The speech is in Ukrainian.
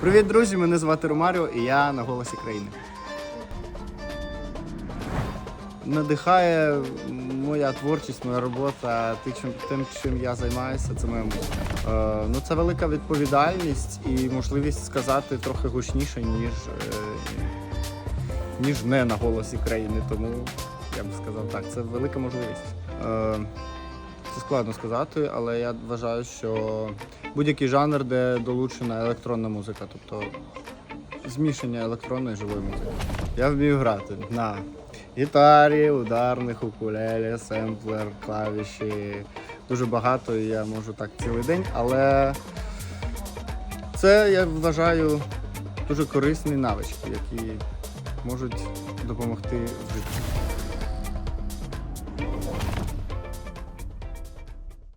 Привіт, друзі! Мене звати Ромаріо і я на голосі країни. Надихає моя творчість, моя робота, ти- тим, чим я займаюся, це моя музика. Е, ну, це велика відповідальність і можливість сказати трохи гучніше, ніж, е, ніж не на голосі країни. Тому я б сказав так, це велика можливість. Це складно сказати, але я вважаю, що будь-який жанр, де долучена електронна музика, тобто змішання електронної живої музики. Я вмію грати на гітарі, ударних, укулелі, семплер, клавіші. Дуже багато, і я можу так цілий день, але це я вважаю дуже корисні навички, які можуть допомогти в житті.